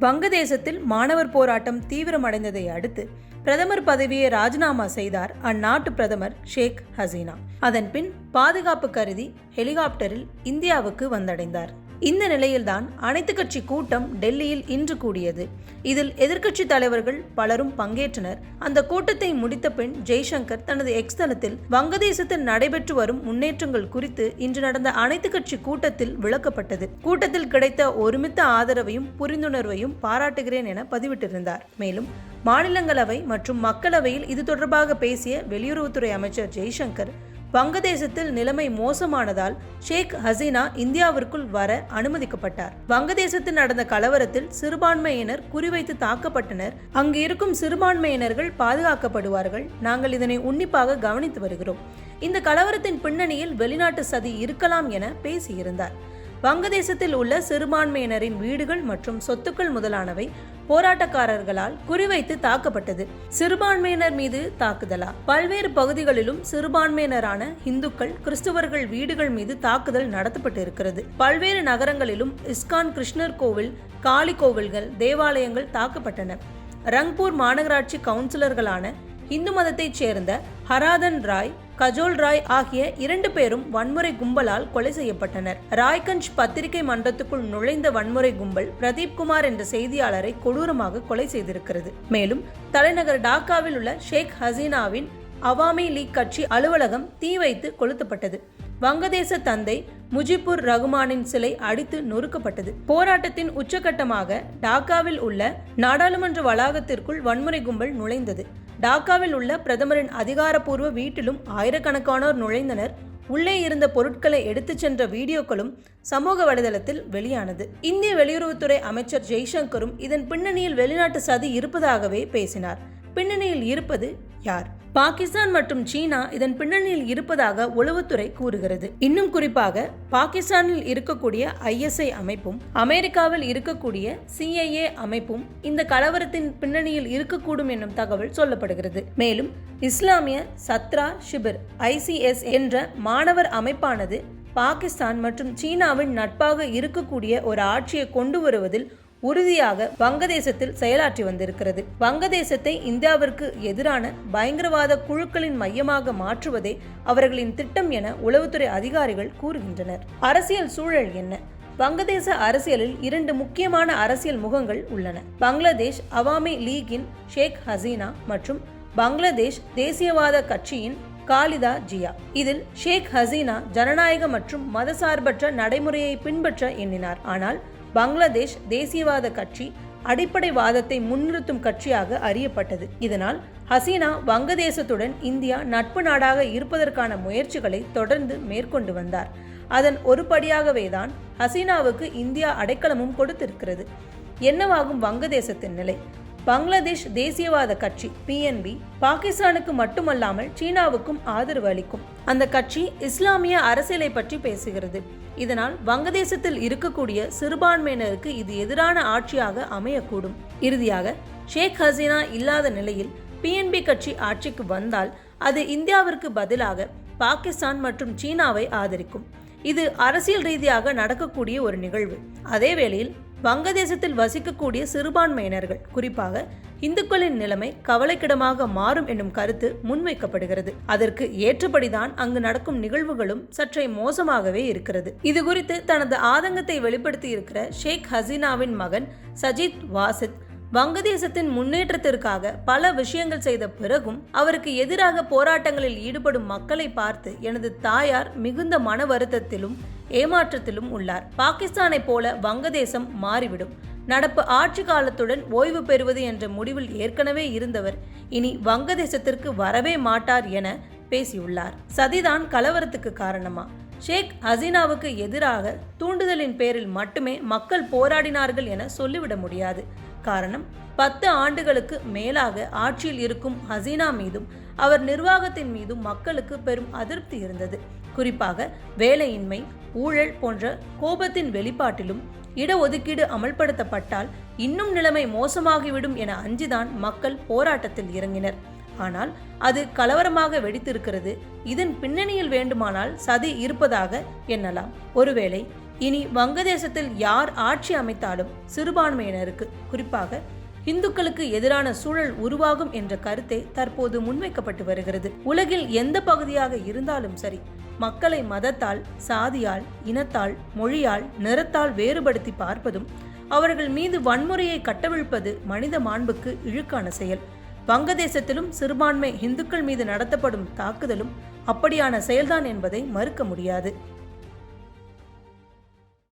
வங்கதேசத்தில் மாணவர் போராட்டம் தீவிரமடைந்ததை அடுத்து பிரதமர் பதவியை ராஜினாமா செய்தார் அந்நாட்டு பிரதமர் ஷேக் ஹசீனா. அதன் பின் பாதுகாப்பு கருதி ஹெலிகாப்டரில் இந்தியாவுக்கு வந்தடைந்தார். இந்த நிலையில்தான் அனைத்து கட்சி கூட்டம் டெல்லியில் இன்று கூடியது. இதில் எதிர்க்கட்சி தலைவர்கள் பலரும் பங்கேற்றனர். அந்த கூட்டத்தை முடித்த பின் ஜெய்சங்கர் தனது எக்ஸ் தளத்தில் வங்கதேசத்தில் நடைபெற்று வரும் முன்னேற்றங்கள் குறித்து இன்று நடந்த அனைத்து கட்சி கூட்டத்தில் விளக்கப்பட்டது. கூட்டத்தில் கிடைத்த ஒருமித்த ஆதரவையும் புரிந்துணர்வையும் பாராட்டுகிறேன் என பதிவிட்டிருந்தார். மேலும் மாநிலங்களவை மற்றும் மக்களவையில் இது தொடர்பாக பேசிய வெளியுறவுத்துறை அமைச்சர் ஜெய்சங்கர் வங்கதேசத்தில் நிலைமை மோசமானதால் ஷேக் ஹசீனா இந்தியாவிற்குள் வர அனுமதிக்கப்பட்டார். வங்கதேசத்தில் நடந்த கலவரத்தில் சிறுபான்மையினர் குறிவைத்து தாக்கப்பட்டனர். அங்கு இருக்கும் சிறுபான்மையினர்கள் பாதுகாக்கப்படுவார்கள். நாங்கள் இதனை உன்னிப்பாக கவனித்து வருகிறோம். இந்த கலவரத்தின் பின்னணியில் வெளிநாட்டு சதி இருக்கலாம் என பேசியிருந்தார். வங்கதேசத்தில் உள்ள சிறுபான்மையினரின் வீடுகள் மற்றும் சொத்துக்கள் முதலானவை போராட்டக்காரர்களால் குறிவைத்து தாக்கப்பட்டது. சிறுபான்மையினர் மீது தாக்குதலா? பல்வேறு பகுதிகளிலும் சிறுபான்மையினரான இந்துக்கள் கிறிஸ்துவர்கள் வீடுகள் மீது தாக்குதல் நடத்தப்பட்டு இருக்கிறது பல்வேறு நகரங்களிலும் இஸ்கான் கிருஷ்ணர் கோவில் காளி கோவில்கள் தேவாலயங்கள் தாக்கப்பட்டன. ரங்பூர் மாநகராட்சி கவுன்சிலர்களான இந்து மதத்தைச் சேர்ந்த ஹராதன் ராய் கஜோல் ராய் ஆகிய இரண்டு பேரும் வன்முறை கும்பலால் கொலை செய்யப்பட்டனர். ராய்கஞ்ச் பத்திரிகை மன்றத்துக்குள் நுழைந்த வன்முறை கும்பல் பிரதீப் குமார் என்ற செய்தியாளரை கொடூரமாக கொலை செய்திருக்கிறது. மேலும் தலைநகர் டாக்காவில் உள்ள ஷேக் ஹசீனாவின் அவாமி லீக் கட்சி அலுவலகம் தீ வைத்து கொளுத்தப்பட்டது. வங்கதேச தந்தை முஜிபுர் ரகுமானின் சிலை அடித்து நொறுக்கப்பட்டது. போராட்டத்தின் உச்சகட்டமாக டாக்காவில் உள்ள நாடாளுமன்ற வளாகத்திற்குள் வன்முறை கும்பல் நுழைந்தது. டாக்காவில் உள்ள பிரதமரின் அதிகாரப்பூர்வ வீட்டிலும் ஆயிரக்கணக்கானோர் நுழைந்தனர். உள்ளே இருந்த பொருட்களை எடுத்துச் சென்ற வீடியோக்களும் சமூக வலைதளத்தில் வெளியானது. இந்திய வெளியுறவுத்துறை அமைச்சர் ஜெய்சங்கரும் இதன் பின்னணியில் வெளிநாட்டு சதி இருப்பதாகவே பேசினார். பின்னணியில் இருப்பது யார்? பாகிஸ்தான் மற்றும் சீனா இதன் பின்னணியில் இருப்பதாக உளவுத்துறை கூறுகிறது. இன்னும் குறிப்பாக பாகிஸ்தானில் இருக்கக்கூடிய ஐஎஸ்ஐ அமைப்பும் அமெரிக்காவில் இருக்கக்கூடிய சிஐஏ அமைப்பும் இந்த கலவரத்தின் பின்னணியில் இருக்கக்கூடும் என்னும் தகவல் சொல்லப்படுகிறது. மேலும் இஸ்லாமிய சத்ரா ஷிபிர் ஐசிஎஸ் என்ற மாணவர் அமைப்பானது பாகிஸ்தான் மற்றும் சீனாவின் நட்பாக இருக்கக்கூடிய ஒரு ஆட்சியை கொண்டு வருவதில் உறுதியாக வங்கதேசத்தில் செயலாற்றி வந்திருக்கிறது. வங்கதேசத்தை இந்தியாவிற்கு எதிரான பயங்கரவாத குழுக்களின் மையமாக மாற்றுவதே அவர்களின் திட்டம் என உளவுத்துறை அதிகாரிகள் கூறுகின்றனர். அரசியல் சூழல் என்ன? வங்கதேச அரசியலில் இரண்டு முக்கியமான அரசியல் முகங்கள் உள்ளன. பங்களாதேஷ் அவாமி லீகின் ஷேக் ஹசீனா மற்றும் பங்களாதேஷ் தேசியவாத கட்சியின் காலிதா ஜியா. இதில் ஷேக் ஹசீனா ஜனநாயக மற்றும் மதசார்பற்ற நடைமுறையை பின்பற்ற எண்ணினார். ஆனால் பங்களாதேஷ் தேசியவாத கட்சி அடிப்படை வாதத்தை முன்னிறுத்தும் கட்சியாக அறியப்பட்டது. இதனால் ஹசீனா வங்கதேசத்துடன் இந்தியா நட்பு நாடாக இருப்பதற்கான முயற்சிகளை தொடர்ந்து மேற்கொண்டு வந்தார். அதன் ஒரு படியாகவே தான் ஹசீனாவுக்கு இந்தியா அடைக்கலமும் கொடுத்திருக்கிறது. என்னவாகும் வங்கதேசத்தின் நிலை? பங்களாதேஷ் தேசியவாத கட்சி பிஎன்பி பாகிஸ்தானுக்கு மட்டுமல்லாமல் சீனாவுக்கும் ஆதரவு அளிக்கும். அந்த கட்சி இஸ்லாமிய அரசியலை பற்றி பேசுகிறது. இதனால் வங்கதேசத்தில் இருக்கக்கூடிய சிறுபான்மையினருக்கு இது எதிரான ஆட்சியாக அமையக்கூடும். இறுதியாக ஷேக் ஹசீனா இல்லாத நிலையில் பிஎன்பி கட்சி ஆட்சிக்கு வந்தால் அது இந்தியாவிற்கு பதிலாக பாகிஸ்தான் மற்றும் சீனாவை ஆதரிக்கும். இது அரசியல் ரீதியாக நடக்கக்கூடிய ஒரு நிகழ்வு. அதே வேளையில் வங்கதேசத்தில் வசிக்கக்கூடிய சிறுபான்மையினர்கள் குறிப்பாக இந்துக்களின் நிலைமை கவலைக்கிடமாக மாறும் என்னும் கருத்து முன்வைக்கப்படுகிறது. அதற்கு ஏற்றபடிதான் அங்கு நடக்கும் நிகழ்வுகளும் சற்றே மோசமாகவே இருக்கிறது. இது குறித்து தனது ஆதங்கத்தை வெளிப்படுத்தி இருக்கிற ஷேக் ஹசீனாவின் மகன் சஜித் வாசித் வங்கதேசத்தின் முன்னேற்றத்திற்காக பல விஷயங்கள் செய்த பிறகும் அவருக்கு எதிராக போராட்டங்களில் ஈடுபடும் மக்களை பார்த்து எனது தாயார் மிகுந்த மன வருத்தத்திலும் ஏமாற்றத்திலும் உள்ளார். பாகிஸ்தானைப் போல வங்கதேசம் மாறிவிடும். நடப்பு ஆட்சி காலத்துடன் ஓய்வு பெறுவது என்ற முடிவில் ஏற்கனவே இருந்தவர் இனி வங்கதேசத்திற்கு வரவே மாட்டார் என பேசியுள்ளார். சதிதான் கலவரத்துக்கு காரணமா? ஷேக் ஹசீனாவுக்கு எதிராக தூண்டுதலின் பேரில் மட்டுமே மக்கள் போராடினார்கள் என சொல்லிவிட முடியாது. காரணம் பத்து ஆண்டுகளுக்கு மேலாக ஆட்சியில் இருக்கும் ஹசீனா மீதும் அவர் நிர்வாகத்தின் மீதும் மக்களுக்கு பெரும் அதிருப்தி இருந்தது. குறிப்பாக வேலையின்மை ஊழல் போன்ற கோபத்தின் வெளிப்பாட்டிலும் இடஒதுக்கீடு அமல்படுத்தப்பட்டால் இன்னும் நிலைமை மோசமாகிவிடும் என அஞ்சுதான் மக்கள் போராட்டத்தில் இறங்கினர். ஆனால் அது கலவரமாக வெடித்திருக்கிறது. இதன் பின்னணியில் வேண்டுமானால் சதி இருப்பதாக எண்ணலாம். ஒருவேளை இனி வங்கதேசத்தில் யார் ஆட்சி அமைத்தாலும் சிறுபான்மையினருக்கு குறிப்பாக இந்துக்களுக்கு எதிரான சூழல் உருவாகும் என்ற கருத்தே தற்போது முன்வைக்கப்பட்டு வருகிறது. உலகில் எந்த பகுதியாக இருந்தாலும் சரி மக்களை மதத்தால் சாதியால் இனத்தால் மொழியால் நிறத்தால் வேறுபடுத்தி பார்ப்பதும் அவர்கள் மீது வன்முறையை கட்டவிழ்ப்பது மனித மாண்புக்கு இழுக்கான செயல். வங்கதேசத்திலும் சிறுபான்மை இந்துக்கள் மீது நடத்தப்படும் தாக்குதலும் அப்படியான செயல்தான் என்பதை மறுக்க முடியாது.